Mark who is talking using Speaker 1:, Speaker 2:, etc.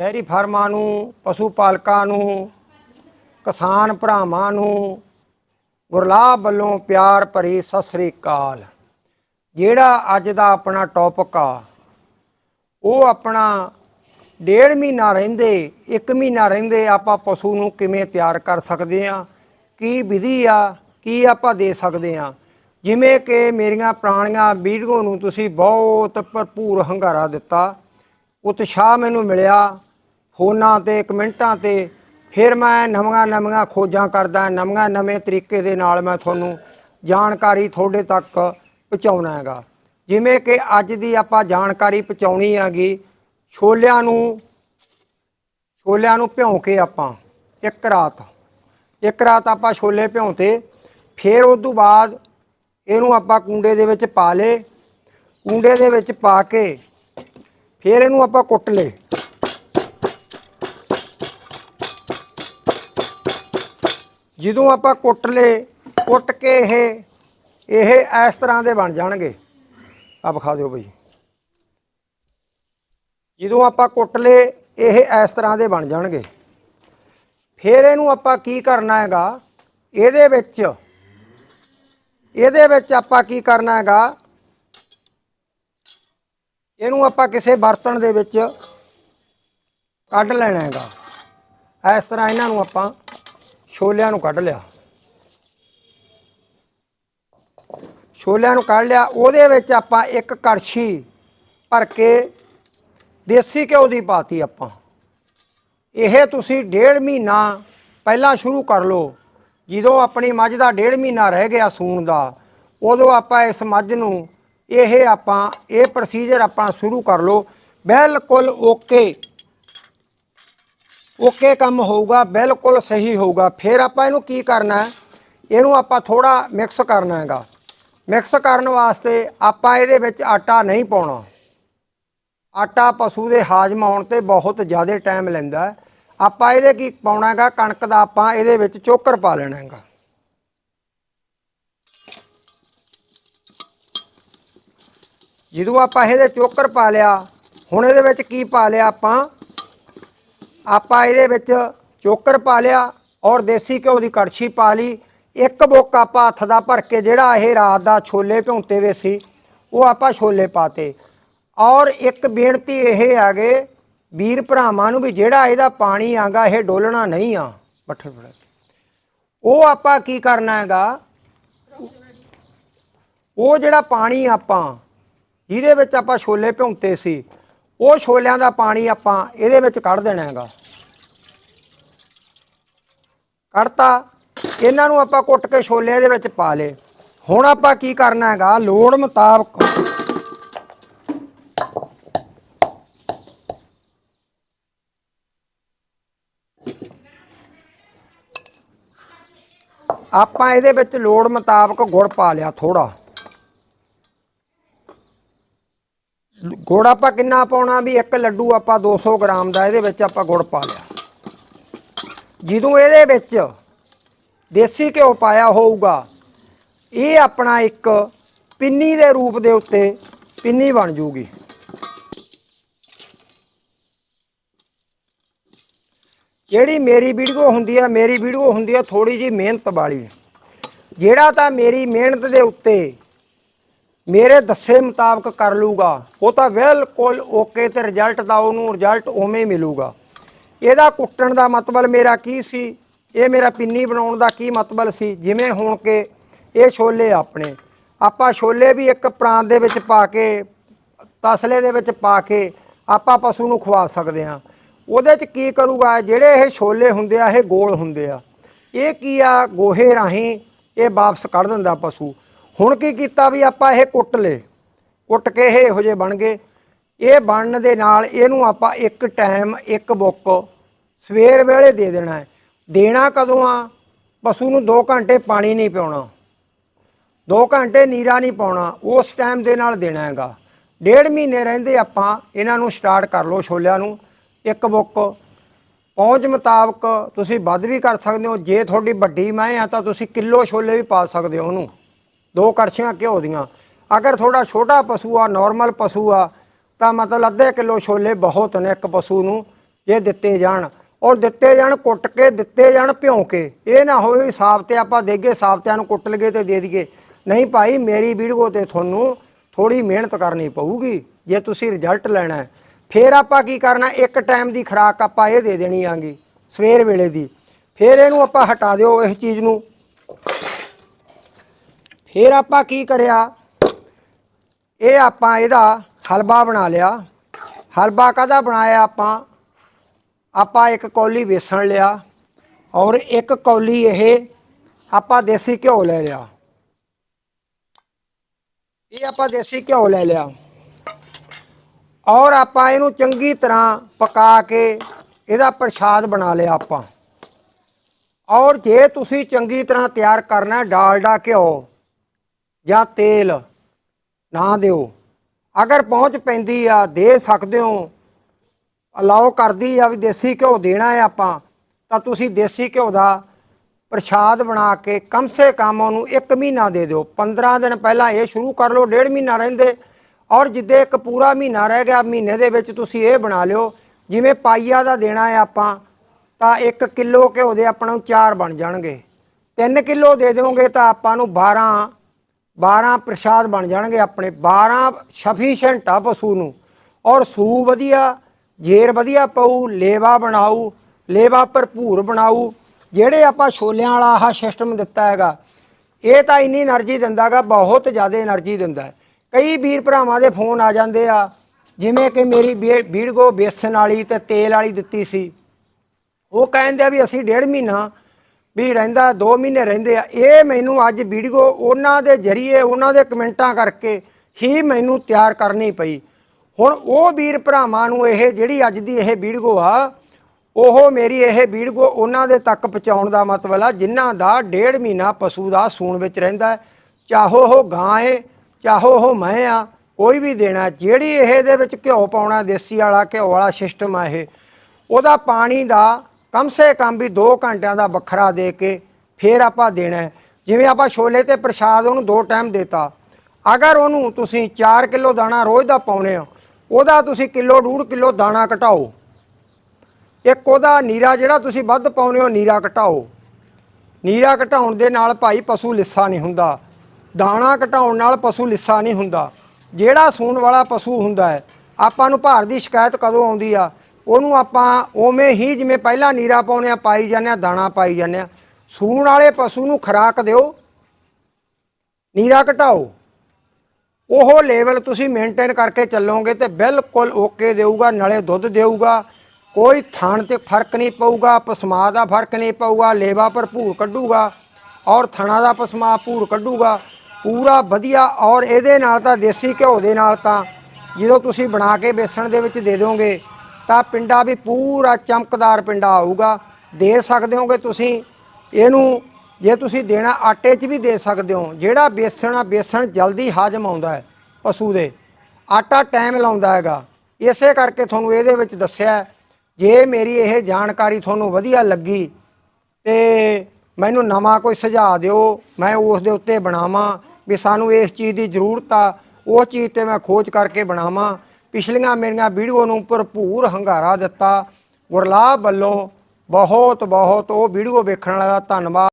Speaker 1: Dairy ਫਾਰਮਾਂ ਨੂੰ, ਪਸ਼ੂ ਪਾਲਕਾਂ ਨੂੰ, ਕਿਸਾਨ ਭਰਾਵਾਂ ਨੂੰ ਗੁਰਲਾਬ ਵੱਲੋਂ ਪਿਆਰ ਭਰੀ ਸਤਿ ਸ੍ਰੀ ਅਕਾਲ। ਜਿਹੜਾ ਅੱਜ ਦਾ ਆਪਣਾ ਟੌਪਿਕ ਆ, ਉਹ ਆਪਣਾ ਡੇਢ ਮਹੀਨਾ ਰਹਿੰਦੇ, ਇੱਕ ਮਹੀਨਾ ਰਹਿੰਦੇ ਆਪਾਂ ਪਸ਼ੂ ਨੂੰ ਕਿਵੇਂ ਤਿਆਰ ਕਰ ਸਕਦੇ ਆ, ਕੀ ਵਿਧੀ ਆ, ਕੀ ਆਪਾਂ ਦੇ ਸਕਦੇ ਆ। ਜਿਵੇਂ ਕਿ ਮੇਰੀਆਂ ਪੁਰਾਣੀਆਂ ਵੀਡੀਓ ਨੂੰ ਤੁਸੀਂ ਬਹੁਤ ਭਰਪੂਰ ਹੰਗਾਰਾ ਦਿੱਤਾ, ਉਤਸ਼ਾਹ ਮੈਨੂੰ ਮਿਲਿਆ ਫੋਨਾਂ ਤੇ, ਕਮੈਂਟਾਂ ਤੇ, ਫਿਰ ਮੈਂ ਨਵੀਆਂ ਨਵੀਆਂ ਖੋਜਾਂ ਕਰਦਾ, ਨਵੀਆਂ ਨਵੇਂ ਤਰੀਕੇ ਦੇ ਨਾਲ ਮੈਂ ਤੁਹਾਨੂੰ ਜਾਣਕਾਰੀ ਤੁਹਾਡੇ ਤੱਕ ਪਹੁੰਚਾਉਣਾ ਹੈਗਾ। ਜਿਵੇਂ ਕਿ ਅੱਜ ਦੀ ਆਪਾਂ ਜਾਣਕਾਰੀ ਪਹੁੰਚਾਉਣੀ ਹੈਗੀ, ਛੋਲਿਆਂ ਨੂੰ ਛੋਲਿਆਂ ਨੂੰ ਭਿਉਂ ਕੇ ਆਪਾਂ, ਇੱਕ ਰਾਤ। ਇੱਕ ਰਾਤ ਆਪਾਂ ਛੋਲੇ ਭਿਉਂਤੇ ਫਿਰ ਉਸ ਤੋਂ ਬਾਅਦ ਇਹਨੂੰ ਆਪਾਂ ਕੁੰਡੇ ਦੇ ਵਿੱਚ ਪਾ ਲੇ ਕੁੰਡੇ ਦੇ ਵਿੱਚ ਪਾ ਕੇ, ਫਿਰ ਇਹਨੂੰ ਆਪਾਂ ਕੁੱਟ ਲੇ ਜਦੋਂ ਆਪਾਂ ਕੁੱਟ ਲੇ, ਕੁੱਟ ਕੇ ਇਹ ਇਹ ਇਸ ਤਰ੍ਹਾਂ ਦੇ ਬਣ ਜਾਣਗੇ। ਆ ਵਿਖਾ ਦਿਓ ਬਈ। ਜਦੋਂ ਆਪਾਂ ਕੁੱਟ ਲੇ, ਇਹ ਇਸ ਤਰ੍ਹਾਂ ਦੇ ਬਣ ਜਾਣਗੇ। ਫਿਰ ਇਹਨੂੰ ਆਪਾਂ ਕੀ ਕਰਨਾ ਹੈਗਾ? ਇਹਦੇ ਵਿੱਚ ਇਹਦੇ ਵਿੱਚ ਆਪਾਂ ਕੀ ਕਰਨਾ ਹੈਗਾ? ਇਹਨੂੰ ਆਪਾਂ ਕਿਸੇ ਬਰਤਨ ਦੇ ਵਿੱਚ ਕੱਢ ਲੈਣਾ ਹੈਗਾ। ਇਸ ਤਰ੍ਹਾਂ ਇਹਨਾਂ ਨੂੰ ਆਪਾਂ ਛੋਲਿਆਂ ਨੂੰ ਕੱਢ ਲਿਆ। ਛੋਲਿਆਂ ਨੂੰ ਕੱਢ ਲਿਆ। ਉਹਦੇ ਵਿੱਚ ਆਪਾਂ ਇੱਕ ਕੜਛੀ ਭਰ ਕੇ ਦੇਸੀ ਘਿਓ ਦੀ ਪਾਤੀ ਆਪਾਂ। ਇਹ ਤੁਸੀਂ ਡੇਢ ਮਹੀਨਾ ਪਹਿਲਾਂ ਸ਼ੁਰੂ ਕਰ ਲਓ। ਜਦੋਂ ਆਪਣੀ ਮੱਝ ਦਾ ਡੇਢ ਮਹੀਨਾ ਰਹਿ ਗਿਆ ਸੂਣ ਦਾ, ਉਦੋਂ ਆਪਾਂ ਇਸ ਮੱਝ ਨੂੰ ਇਹ ਆਪਾਂ, ਇਹ ਪ੍ਰੋਸੀਜਰ ਆਪਾਂ ਸ਼ੁਰੂ ਕਰ ਲਓ। ਬਿਲਕੁਲ ਓਕੇ ਓਕੇ ਕੰਮ ਹੋਊਗਾ, ਬਿਲਕੁਲ ਸਹੀ ਹੋਊਗਾ। ਫਿਰ ਆਪਾਂ ਇਹਨੂੰ ਕੀ ਕਰਨਾ ਹੈ? ਇਹਨੂੰ ਆਪਾਂ ਥੋੜਾ ਮਿਕਸ ਕਰਨਾ ਹੈਗਾ। ਮਿਕਸ ਕਰਨ ਵਾਸਤੇ ਆਪਾਂ ਇਹਦੇ ਵਿੱਚ ਆਟਾ ਨਹੀਂ ਪਾਉਣਾ। ਆਟਾ ਪਸ਼ੂ ਦੇ ਹਾਜ਼ਮ ਆਉਣ ਤੇ ਬਹੁਤ ਜ਼ਿਆਦਾ ਟਾਈਮ ਲੈਂਦਾ ਆਪਾਂ ਇਹਦੇ ਕੀ ਪਾਉਣਾ ਹੈਗਾ? ਕਣਕ ਦਾ ਆਪਾਂ ਇਹਦੇ ਵਿੱਚ ਚੋਕਰ ਪਾ ਲੈਣਾ ਹੈਗਾ। ਜਦੋਂ ਆਪਾਂ ਇਹਦੇ ਚੋਕਰ ਪਾ ਲਿਆ, ਹੁਣ ਇਹਦੇ ਵਿੱਚ ਕੀ ਪਾ ਲਿਆ ਆਪਾਂ? ਆਪਾਂ ਇਹਦੇ ਵਿੱਚ ਚੋਕਰ ਪਾ ਲਿਆ ਔਰ ਦੇਸੀ ਘਿਓ ਦੀ ਕੜਛੀ ਪਾ ਲਈ। ਇੱਕ ਬੁੱਕ ਆਪਾਂ ਹੱਥ ਦਾ ਭਰ ਕੇ ਜਿਹੜਾ ਇਹ ਰਾਤ ਦਾ ਛੋਲੇ ਭਿਉਂਤੇ ਵੇ ਸੀ ਉਹ ਆਪਾਂ ਛੋਲੇ ਪਾਤੇ। ਔਰ ਇੱਕ ਬੇਨਤੀ ਇਹ ਆਗੇ ਵੀਰ ਭਰਾਵਾਂ ਨੂੰ ਵੀ ਜਿਹੜਾ ਇਹਦਾ ਪਾਣੀ ਆਗਾ ਇਹ ਡੋਲਣਾ ਨਹੀਂ ਆ। ਬੱਠਲ ਫੜਾ ਕੇ। ਉਹ ਆਪਾਂ ਕੀ ਕਰਨਾ ਹੈਗਾ? ਉਹ ਜਿਹੜਾ ਪਾਣੀ ਆਪਾਂ ਜਿਹਦੇ ਵਿੱਚ ਆਪਾਂ ਛੋਲੇ ਭਿਉਂਤੇ ਸੀ ਉਹ ਛੋਲਿਆਂ ਦਾ ਪਾਣੀ ਆਪਾਂ ਇਹਦੇ ਵਿੱਚ ਕੱਢ ਦੇਣਾ ਹੈਗਾ। ਕੱਢਤਾ, ਇਹਨਾਂ ਨੂੰ ਆਪਾਂ ਕੁੱਟ ਕੇ ਛੋਲੇ ਦੇ ਵਿੱਚ ਪਾ ਲਏ। ਹੁਣ ਆਪਾਂ ਕੀ ਕਰਨਾ ਹੈਗਾ? ਲੋੜ ਮੁਤਾਬਕ ਆਪਾਂ ਇਹਦੇ ਵਿੱਚ ਲੋੜ ਮੁਤਾਬਕ ਗੁੜ ਪਾ ਲਿਆ ਥੋੜਾ ਗੁੜ ਆਪਾਂ ਕਿੰਨਾ ਪਾਉਣਾ? ਵੀ ਇੱਕ ਲੱਡੂ ਆਪਾਂ 200 ਗ੍ਰਾਮ ਦਾ, ਇਹਦੇ ਵਿੱਚ ਆਪਾਂ ਗੁੜ ਪਾ ਲਿਆ। ਜਦੋਂ ਇਹਦੇ ਵਿੱਚ ਦੇਸੀ ਘਿਓ ਪਾਇਆ ਹੋਊਗਾ, ਇਹ ਆਪਣਾ ਇੱਕ ਪਿੰਨੀ ਦੇ ਰੂਪ ਦੇ ਉੱਤੇ ਪਿੰਨੀ ਬਣ ਜੂਗੀ। ਜਿਹੜੀ ਮੇਰੀ ਵੀਡੀਓ ਹੁੰਦੀ ਆ, ਮੇਰੀ ਵੀਡੀਓ ਹੁੰਦੀ ਆ ਥੋੜੀ ਜੀ ਮਿਹਨਤ ਵਾਲੀ। ਜਿਹੜਾ ਤਾਂ ਮੇਰੀ ਮਿਹਨਤ ਦੇ ਉੱਤੇ ਮੇਰੇ ਦੱਸੇ ਮੁਤਾਬਕ ਕਰ ਲੂਗਾ, ਉਹ ਤਾਂ ਬਿਲਕੁਲ ਓਕੇ ਤੇ ਰਿਜ਼ਲਟ ਦਾ ਉਹਨੂੰ ਰਿਜ਼ਲਟ ਉਵੇਂ ਹੀ ਮਿਲੂਗਾ। ਇਹਦਾ ਕੁੱਟਣ ਦਾ ਮਤਲਬ ਮੇਰਾ ਕੀ ਸੀ? ਇਹ ਮੇਰਾ ਪਿੰਨੀ ਬਣਾਉਣ ਦਾ ਕੀ ਮਤਲਬ ਸੀ? ਜਿਵੇਂ ਹੁਣ ਕਿ ਇਹ ਛੋਲੇ ਆਪਣੇ। ਆਪਾਂ ਛੋਲੇ ਵੀ ਇੱਕ ਪ੍ਰਾਂਤ ਦੇ ਵਿੱਚ ਪਾ ਕੇ, ਤਸਲੇ ਦੇ ਵਿੱਚ ਪਾ ਕੇ ਆਪਾਂ ਪਸ਼ੂ ਨੂੰ ਖਵਾ ਸਕਦੇ ਹਾਂ। ਉਹਦੇ ਚ ਕੀ ਕਰੂਗਾ? ਜਿਹੜੇ ਇਹ ਛੋਲੇ ਹੁੰਦੇ ਆ, ਇਹ ਗੋਲ ਹੁੰਦੇ ਆ। ਇਹ ਕੀ ਆ? ਗੋਹੇ ਰਾਹੀਂ ਇਹ ਵਾਪਸ ਕੱਢ ਦਿੰਦਾ ਪਸ਼ੂ। ਹੁਣ ਕੀ ਕੀਤਾ ਵੀ ਆਪਾਂ ਇਹ ਕੁੱਟ ਲੇ ਕੁੱਟ ਕੇ ਇਹ ਇਹੋ ਜਿਹੇ ਬਣ ਗਏ। ਇਹ ਬਣਨ ਦੇ ਨਾਲ ਇਹਨੂੰ ਆਪਾਂ ਇੱਕ ਟਾਈਮ ਇੱਕ ਬੁੱਕ ਸਵੇਰ ਵੇਲੇ ਦੇ ਦੇਣਾ ਹੈ। ਦੇਣਾ ਕਦੋਂ ਆ? ਪਸ਼ੂ ਨੂੰ 2 ਘੰਟੇ ਪਾਣੀ ਨਹੀਂ ਪਿਉਣਾ। 2 ਘੰਟੇ ਨੀਰਾ ਨਹੀਂ ਪਾਉਣਾ। ਉਸ ਟਾਈਮ ਦੇ ਨਾਲ ਦੇਣਾ ਹੈਗਾ। ਡੇਢ ਮਹੀਨੇ ਰਹਿੰਦੇ ਆਪਾਂ ਇਹਨਾਂ ਨੂੰ ਸਟਾਰਟ ਕਰ ਲਓ ਛੋਲਿਆਂ ਨੂੰ। ਇੱਕ ਬੁੱਕ ਪਹੁੰਚ ਮੁਤਾਬਕ ਤੁਸੀਂ ਵੱਧ ਵੀ ਕਰ ਸਕਦੇ ਹੋ। ਜੇ ਤੁਹਾਡੀ ਵੱਡੀ ਮੈਂ ਆ ਤਾਂ ਤੁਸੀਂ ਕਿਲੋ ਛੋਲੇ ਵੀ ਪਾ ਸਕਦੇ ਹੋ ਉਹਨੂੰ। ਦੋ ਕੜਛੀਆਂ ਘਿਓ ਦੀਆਂ। ਅਗਰ ਥੋੜਾ ਛੋਟਾ ਪਸ਼ੂ ਆ ਨਾਰਮਲ ਪਸ਼ੂ ਆ ਤਾਂ ਮਤਲਬ ਅੱਧੇ ਕਿਲੋ ਛੋਲੇ ਬਹੁਤ ਨੇ ਇੱਕ ਪਸ਼ੂ ਨੂੰ, ਜੇ ਦਿੱਤੇ ਜਾਣ। ਔਰ ਦਿੱਤੇ ਜਾਣ, ਕੁੱਟ ਕੇ, ਦਿੱਤੇ ਜਾਣ ਭਿਉਂ ਕੇ। ਇਹ ਨਾ ਹੋਵੇ ਵੀ ਸਾਫ਼ ਆਪਾਂ ਦੇਗੇ ਸਾਬਤਿਆਂ ਨੂੰ ਕੁੱਟ ਲਗੇ ਤੇ ਦੇ ਦਈਏ। ਨਹੀਂ ਭਾਈ, ਮੇਰੀ ਵੀਡੀਓ ਤੇ ਤੁਹਾਨੂੰ ਥੋੜੀ ਮਿਹਨਤ ਕਰਨੀ ਪਊਗੀ, ਜੇ ਤੁਸੀਂ ਰਿਜ਼ਲਟ ਲੈਣਾ ਹੈ। ਫਿਰ ਆਪਾਂ ਕੀ ਕਰਨਾ, ਇੱਕ ਟਾਈਮ ਦੀ ਖੁਰਾਕ ਆਪਾਂ ਇਹ ਦੇ ਦੇਣੀ ਆਂਗੀ, ਸਵੇਰ ਵੇਲੇ ਦੀ। ਫਿਰ ਇਹਨੂੰ ਆਪਾਂ ਹਟਾ ਦਿਓ ਇਸ ਚੀਜ਼ ਨੂੰ। ਫਿਰ ਆਪਾਂ ਕੀ ਕਰਿਆ, ਇਹ ਆਪਾਂ ਇਹਦਾ ਹਲਵਾ ਬਣਾ ਲਿਆ। ਹਲਵਾ ਕਾਹਦਾ ਬਣਾਇਆ ਆਪਾਂ? ਆਪਾਂ ਇੱਕ ਕੌਲੀ ਵੇਸਣ ਲਿਆ ਔਰ ਇੱਕ ਕੌਲੀ ਇਹ ਆਪਾਂ ਦੇਸੀ ਘਿਓ ਲੈ ਲਿਆ। ਇਹ ਆਪਾਂ ਦੇਸੀ ਘਿਓ ਲੈ ਲਿਆ। ਔਰ ਆਪਾਂ ਇਹਨੂੰ ਚੰਗੀ ਤਰ੍ਹਾਂ ਪਕਾ ਕੇ ਇਹਦਾ ਪ੍ਰਸ਼ਾਦ ਬਣਾ ਲਿਆ ਆਪਾਂ। ਔਰ ਜੇ ਤੁਸੀਂ ਚੰਗੀ ਤਰ੍ਹਾਂ ਤਿਆਰ ਕਰਨਾ ਡਾਲਡਾ ਘਿਓ ਜਾਂ ਤੇਲ ਨਾ ਦਿਓ। ਅਗਰ ਪਹੁੰਚ ਪੈਂਦੀ ਆ, ਦੇ ਸਕਦੇ ਹੋ। ਅਲਾਓ ਕਰਦੀ ਆ ਵੀ ਦੇਸੀ ਘਿਓ ਦੇਣਾ ਹੈ ਆਪਾਂ, ਤਾਂ ਤੁਸੀਂ ਦੇਸੀ ਘਿਓ ਦਾ ਪ੍ਰਸ਼ਾਦ ਬਣਾ ਕੇ ਕਮ ਸੇ ਕਮ ਉਹਨੂੰ 1 ਮਹੀਨਾ ਦੇ ਦਿਓ। 15 ਦਿਨ ਪਹਿਲਾਂ ਇਹ ਸ਼ੁਰੂ ਕਰ ਲਓ, ਡੇਢ ਮਹੀਨਾ ਰਹਿੰਦੇ। ਔਰ ਜਿੱਦੇ ਇੱਕ ਪੂਰਾ ਮਹੀਨਾ ਰਹਿ ਗਿਆ, ਮਹੀਨੇ ਦੇ ਵਿੱਚ ਤੁਸੀਂ ਇਹ ਬਣਾ ਲਿਓ, ਜਿਵੇਂ ਪਾਈਆ ਦਾ ਦੇਣਾ ਹੈ ਆਪਾਂ, ਤਾਂ 1 ਕਿਲੋ ਘਿਓ ਦੇ ਆਪਾਂ ਨੂੰ 4 ਬਣ ਜਾਣਗੇ। 3 ਕਿਲੋ ਦੇ ਦਿਓਗੇ ਤਾਂ ਆਪਾਂ ਨੂੰ 12 12 ਪ੍ਰਸ਼ਾਦ ਬਣ ਜਾਣਗੇ ਆਪਣੇ 12 ਸਫੀਸ਼ੀਐਂਟ ਆ ਪਸ਼ੂ ਨੂੰ। ਔਰ ਸੂ ਵਧੀਆ, ਜੇਰ ਵਧੀਆ ਪਾਉ ਲੇਵਾ ਬਣਾਉ ਲੇਵਾ ਭਰਪੂਰ ਬਣਾਉ ਜਿਹੜੇ ਆਪਾਂ ਛੋਲਿਆਂ ਵਾਲਾ ਆਹ ਸਿਸਟਮ ਦਿੱਤਾ ਹੈਗਾ, ਇਹ ਤਾਂ ਇੰਨੀ એનર્ਜੀ ਦਿੰਦਾਗਾ ਬਹੁਤ ਜ਼ਿਆਦਾ એનર્ਜੀ ਦਿੰਦਾ ਹੈ। ਕਈ ਵੀਰ ਭਰਾਵਾਂ ਦੇ ਫੋਨ ਆ ਜਾਂਦੇ ਆ, ਜਿਵੇਂ ਕਿ ਮੇਰੀ ਵੀੜਗੋ ਬੇਸਨ ਵਾਲੀ ਤੇ ਤੇਲ ਵਾਲੀ ਦਿੱਤੀ ਸੀ। ਉਹ ਕਹਿੰਦੇ ਆ ਵੀ ਅਸੀਂ ਡੇਢ ਮਹੀਨਾ ਵੀ ਰਹਿੰਦਾ 2 ਮਹੀਨੇ ਰਹਿੰਦੇ ਆ, ਇਹ ਮੈਨੂੰ ਅੱਜ ਵੀਡੀਓ ਉਹਨਾਂ ਦੇ ਜਰੀਏ, ਉਹਨਾਂ ਦੇ ਕਮੈਂਟਾਂ ਕਰਕੇ ਹੀ ਮੈਨੂੰ ਤਿਆਰ ਕਰਨੀ ਪਈ। ਹੁਣ ਉਹ ਵੀਰ ਭਰਾਵਾਂ ਨੂੰ ਇਹ ਜਿਹੜੀ ਅੱਜ ਦੀ ਇਹ ਵੀਡੀਓ ਆ, ਉਹ ਮੇਰੀ ਇਹ ਵੀਡੀਓ ਉਹਨਾਂ ਦੇ ਤੱਕ ਪਹੁੰਚਾਉਣ ਦਾ ਮਤਲਬ ਆ, ਜਿਨ੍ਹਾਂ ਦਾ ਡੇਢ ਮਹੀਨਾ ਪਸ਼ੂ ਦਾ ਸੂਣ ਵਿੱਚ ਰਹਿੰਦਾ ਚਾਹੋ ਉਹ ਗਾਂ ਏ, ਚਾਹੋ ਉਹ ਮੈਂ ਆ, ਕੋਈ ਵੀ ਦੇਣਾ, ਜਿਹੜੀ ਇਹ ਦੇ ਵਿੱਚ ਘਿਓ ਪਾਉਣਾ, ਦੇਸੀ ਵਾਲਾ, ਘਿਓ ਵਾਲਾ ਸਿਸਟਮ ਆ ਇਹ, ਉਹਦਾ ਪਾਣੀ ਦਾ ਕਮ ਸੇ ਕਮ ਵੀ 2 ਘੰਟਿਆਂ ਦਾ ਵੱਖਰਾ ਦੇ ਕੇ ਫਿਰ ਆਪਾਂ ਦੇਣਾ ਜਿਵੇਂ ਆਪਾਂ ਛੋਲੇ ਤੇ ਪ੍ਰਸ਼ਾਦ ਉਹਨੂੰ ਦੋ ਟਾਈਮ ਦਿੱਤਾ। ਅਗਰ ਉਹਨੂੰ ਤੁਸੀਂ 4 ਕਿਲੋ ਦਾਣਾ ਰੋਜ਼ ਦਾ ਪਾਉਣੇ ਹੋ, ਉਹਦਾ ਤੁਸੀਂ ਕਿਲੋ ਡੂਢ ਕਿਲੋ ਦਾਣਾ ਘਟਾਓ। ਇੱਕ ਉਹਦਾ ਨੀਰਾ ਜਿਹੜਾ ਤੁਸੀਂ ਵੱਧ ਪਾਉਨੇ ਹੋ, ਨੀਰਾ ਘਟਾਓ। ਨੀਰਾ ਘਟਾਉਣ ਦੇ ਨਾਲ ਭਾਈ ਪਸ਼ੂ ਲਿੱਸਾ ਨਹੀਂ ਹੁੰਦਾ। ਦਾਣਾ ਘਟਾਉਣ ਨਾਲ ਪਸ਼ੂ ਲਿੱਸਾ ਨਹੀਂ ਹੁੰਦਾ। ਜਿਹੜਾ ਸੂਣ ਵਾਲਾ ਪਸ਼ੂ ਹੁੰਦਾ ਹੈ, ਆਪਾਂ ਨੂੰ ਭਾਰ ਦੀ ਸ਼ਿਕਾਇਤ ਕਦੋਂ ਆਉਂਦੀ ਆ? ਉਹਨੂੰ ਆਪਾਂ ਉਵੇਂ ਹੀ ਜਿਵੇਂ ਪਹਿਲਾਂ ਨੀਰਾ ਪਾਉਨੇ ਆ, ਪਾਈ ਜਾਂਦੇ ਆ, ਦਾਣਾ ਪਾਈ ਜਾਂਦੇ ਆ। ਸੂਣ ਵਾਲੇ ਪਸ਼ੂ ਨੂੰ ਖੁਰਾਕ ਦਿਓ, ਨੀਰਾ ਘਟਾਓ। ਉਹ ਲੈਵਲ ਤੁਸੀਂ ਮੇਨਟੇਨ ਕਰਕੇ ਚੱਲੋਗੇ ਤੇ ਬਿਲਕੁਲ ਓਕੇ ਦੇਊਗਾ, ਨਾਲੇ ਦੁੱਧ ਦੇਊਗਾ। ਕੋਈ ਥਣ ਤੇ ਫ਼ਰਕ ਨਹੀਂ ਪਊਗਾ, ਪਸਮਾ ਦਾ ਫ਼ਰਕ ਨਹੀਂ ਪਊਗਾ, ਲੇਵਾ ਭਰਪੂਰ ਕੱਢੂਗਾ ਔਰ ਥਣਾ ਦਾ ਪਸਮਾ ਭੂਰ ਕੱਢੂਗਾ। ਪੂਰਾ ਵਧੀਆ ਔਰ ਇਹਦੇ ਨਾਲ ਤਾਂ ਦੇਸੀ ਘਿਓ ਦੇ ਨਾਲ ਤਾਂ ਜਦੋਂ ਤੁਸੀਂ ਬਣਾ ਕੇ ਬੇਸਣ ਦੇ ਵਿੱਚ ਦੇ ਦੋਗੇ ਤਾਂ ਪਿੰਡਾ ਵੀ ਪੂਰਾ ਚਮਕਦਾਰ ਪਿੰਡਾ ਆਊਗਾ। ਦੇ ਸਕਦੇ ਹੋਗੇ ਤੁਸੀਂ। ਇਹਨੂੰ ਜੇ ਤੁਸੀਂ ਦੇਣਾ, ਆਟੇ 'ਚ ਵੀ ਦੇ ਸਕਦੇ ਹੋ। ਜਿਹੜਾ ਬੇਸਣ ਆ, ਬੇਸਣ ਜਲਦੀ ਹਾਜ਼ਮ ਆਉਂਦਾ ਹੈ ਪਸ਼ੂ ਦੇ। ਆਟਾ ਟਾਈਮ ਲਾਉਂਦਾ ਹੈਗਾ। ਇਸੇ ਕਰਕੇ ਤੁਹਾਨੂੰ ਇਹਦੇ ਵਿੱਚ ਦੱਸਿਆ ਜੇ ਮੇਰੀ ਇਹ ਜਾਣਕਾਰੀ ਤੁਹਾਨੂੰ ਵਧੀਆ ਲੱਗੀ ਤੇ ਮੈਨੂੰ ਨਵਾਂ ਕੋਈ ਸੁਝਾਅ ਦਿਓ, ਮੈਂ ਉਸ ਦੇ ਉੱਤੇ ਬਣਾਵਾਂ ਵੀ ਸਾਨੂੰ ਇਸ ਚੀਜ਼ ਦੀ ਜ਼ਰੂਰਤ ਆ ਉਹ ਚੀਜ਼ ਤੇ ਮੈਂ ਖੋਜ ਕਰਕੇ ਬਣਾਵਾਂ। ਪਿਛਲੀਆਂ ਮੇਰੀਆਂ ਵੀਡੀਓ ਨੂੰ ਭਰਪੂਰ ਹੰਗਾਰਾ ਦਿੱਤਾ। ਗੁਰਲਾਬ ਵੱਲੋਂ ਬਹੁਤ ਬਹੁਤ ਉਹ ਵੀਡੀਓ ਵੇਖਣ ਵਾਲਾ ਧੰਨਵਾਦ।